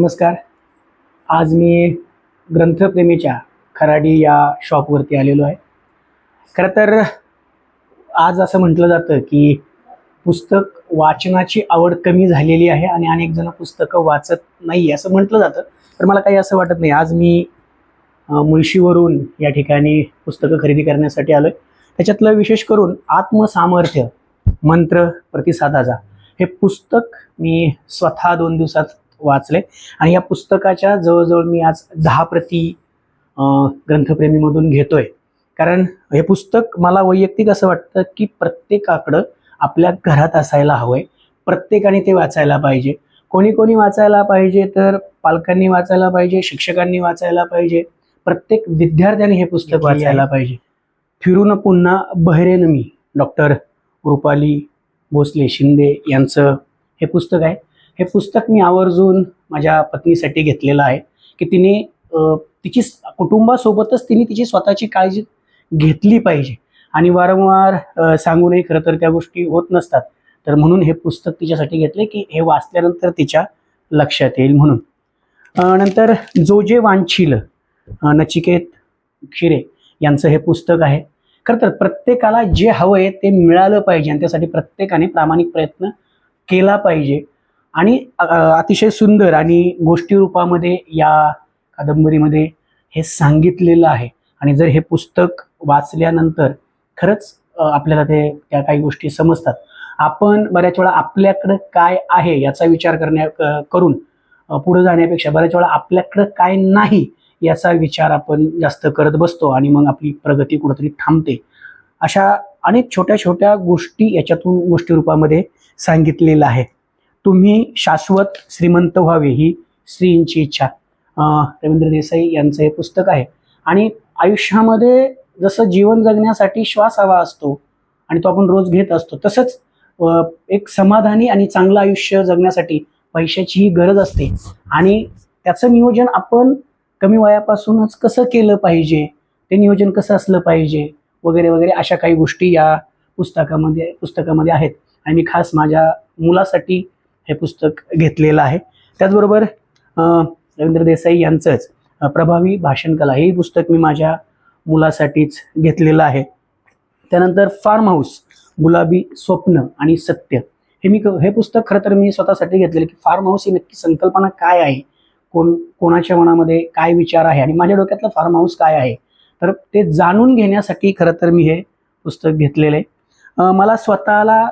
नमस्कार. आज मी ग्रंथप्रेमीच्या खराडी या शॉपवरती आलेलो आहे. खरं तर आज असं म्हटलं जातं की पुस्तक वाचनाची आवड कमी झालेली आहे आणि अनेक जण पुस्तकं वाचत नाही असं म्हटलं जातं. तर मला काही असं वाटत नाही. आज मी मुळशीवरून या ठिकाणी पुस्तकं खरेदी करण्यासाठी आलो आहे त्याच्यातलं विशेष करून आत्मसामर्थ्य मंत्र प्रतिसादाचा हे पुस्तक मी स्वतः दोन दिवसात वाचले. आणि या पुस्तकाच्या जवळजवळ मी आज दहा प्रती ग्रंथप्रेमीमधून घेतोय. कारण हे पुस्तक मला वैयक्तिक असं वाटतं की प्रत्येकाकडं आपल्या घरात असायला हवंय. प्रत्येकाने ते वाचायला पाहिजे. कोणी कोणी वाचायला पाहिजे तर पालकांनी वाचायला पाहिजे शिक्षकांनी वाचायला पाहिजे. प्रत्येक विद्यार्थ्याने हे पुस्तक. वाचायला पाहिजे. फिरून पुन्हा बहरेन मी डॉक्टर रुपाली भोसले शिंदे यांचं हे पुस्तक आहे. हे पुस्तक मी आवर्जून माझ्या पत्नीसाठी घेतलेलं आहे की तिने तिची कुटुंबासोबतच तिने तिची स्वतःची काळजी घेतली पाहिजे. आणि वारंवार सांगूनही खरं तर त्या गोष्टी होत नसतात. तर म्हणून हे पुस्तक तिच्यासाठी घेतले की हे वाचल्यानंतर तिच्या लक्षात येईल म्हणून. नंतर जो जे वांछील नचिकेत क्षीरे यांचं हे पुस्तक आहे. खरं तर प्रत्येकाला जे हवं आहे ते मिळालं पाहिजे आणि त्यासाठी प्रत्येकाने प्रामाणिक प्रयत्न केला पाहिजे. आणि अतिशय सुंदर आणि गोष्टी रूपामध्ये या कादंबरीमध्ये हे सांगितलेलं आहे. आणि जर हे पुस्तक वाचल्यानंतर खरंच आपल्याला ते त्या काही गोष्टी समजतात. आपण बऱ्याच वेळा आपल्याकडं काय आहे याचा विचार करण्या क- करून पुढे जाण्यापेक्षा बऱ्याच वेळा आपल्याकडं काय नाही याचा विचार आपण जास्त करत बसतो आणि मग आपली प्रगती कुठंतरी थांबते. अशा अनेक छोट्या छोट्या गोष्टी याच्यातून गोष्टी रूपामध्ये सांगितलेलं आहे. तुम्ही शाश्वत श्रीमंत व्हावे ही स्त्रींची इच्छा. रवींद्र देसाई यांचं हे पुस्तक आहे. आणि आयुष्यामध्ये जसं जीवन जगण्यासाठी श्वास हवा असतो आणि तो आपण रोज घेत असतो तसंच एक समाधानी आणि चांगलं आयुष्य जगण्यासाठी पैशाचीही गरज असते. आणि त्याचं नियोजन आपण कमी वयापासूनच कसं केलं पाहिजे ते नियोजन कसं असलं पाहिजे वगैरे वगैरे अशा काही गोष्टी या पुस्तकामध्ये पुस्तकामध्ये आहेत. आणि मी खास माझ्या मुलासाठी हे पुस्तक घेतलेलं आहे. त्याचबरोबर रवींद्र देसाई यांचंच प्रभावी भाषण कला हे पुस्तक मी माझ्या मुलासाठीच घेतलेलं आहे. त्यानंतर फार्म हाऊस गुलाबी स्वप्न आणि सत्य. हे मी क- हे पुस्तक खरं तर मी स्वतःसाठी घेतलेलं की फार्म हाऊस ही नक्की संकल्पना काय आहे? कोण कोणाच्या मनामध्ये काय विचार आहे आणि माझ्या डोक्यातलं फार्म हाऊस काय आहे? तर ते जाणून घेण्यासाठी खरं तर मी हे पुस्तक घेतलेलं आहे. मला स्वतःला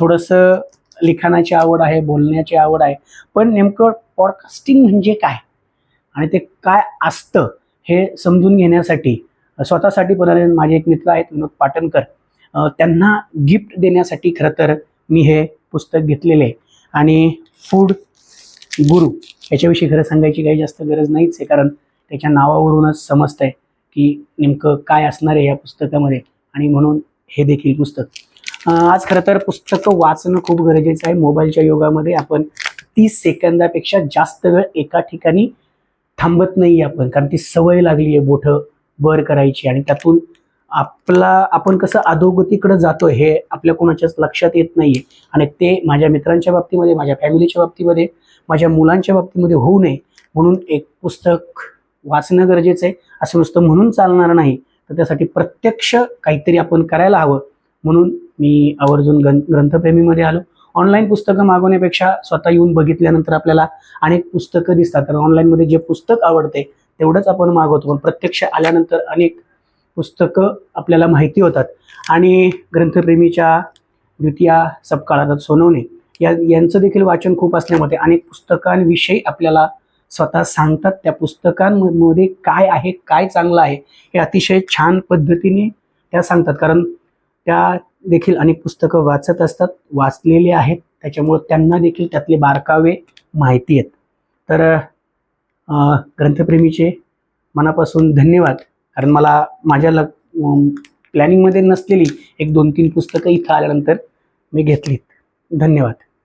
थोडंसं लिखाणाची आवड आहे बोलण्याची आवड आहे. पण नेमकं पॉडकास्टिंग म्हणजे काय? आणि ते काय असतं हे समजून घेण्यासाठी स्वतःसाठी पण माझे एक मित्र आहेत विनोद पाटणकर. त्यांना गिफ्ट देण्यासाठी खरं तर मी हे पुस्तक घेतलेले आहे. आणि फूड गुरु याच्याविषयी खरं सांगायची काही जास्त गरज नाहीच आहे कारण त्याच्या नावावरूनच समजतंय की नेमकं काय असणार आहे या पुस्तकामध्ये. आणि म्हणून हे देखील पुस्तक. आज खरं तर पुस्तकं वाचणं खूप गरजेचं आहे. मोबाईलच्या युगामध्ये आपण तीस सेकंदापेक्षा जास्त वेळ एका ठिकाणी थांबत नाही आपण कारण ती सवय लागली आहे बोठं बर करायची आणि त्यातून आपला आपण कसं अधोगतीकडे जातो हे आपल्या कोणाच्याच लक्षात येत नाहीये. आणि ते माझ्या मित्रांच्या बाबतीमध्ये माझ्या फॅमिलीच्या बाबतीमध्ये माझ्या मुलांच्या बाबतीमध्ये होऊ नये. म्हणून एक पुस्तक वाचणं गरजेचं आहे. असं नुसतं म्हणून चालणार नाही. तर त्यासाठी प्रत्यक्ष काहीतरी आपण करायला हवं. म्हणून मी आवर्जून ग्रं ग्रंथप्रेमीमध्ये आलो. ऑनलाईन पुस्तकं मागवण्यापेक्षा स्वतः येऊन बघितल्यानंतर आपल्याला अनेक पुस्तकं दिसतात. तर ऑनलाईनमध्ये जे पुस्तक आवडते तेवढंच आपण मागवतो. पण प्रत्यक्ष आल्यानंतर अनेक पुस्तकं आपल्याला माहिती होतात. आणि ग्रंथप्रेमीच्या द्वितीया सबकाळात सोनवणे या यांचं देखील वाचन खूप असल्यामुळे अनेक पुस्तकांविषयी आपल्याला स्वतः सांगतात त्या पुस्तकांमध्ये काय आहे काय चांगलं आहे हे अतिशय छान पद्धतीने त्या सांगतात. कारण त्या देखील अनेक पुस्तकं वाचत असतात वाचलेले आहेत. त्याच्यामुळं त्यांना देखील त्यातले बारकावे माहिती आहेत. तर ग्रंथप्रेमीचे मनापासून धन्यवाद. कारण मला माझ्या लग प्लॅनिंगमध्ये नसलेली एक दोन तीन पुस्तकं इथं आल्यानंतर मी घेतलीत. धन्यवाद.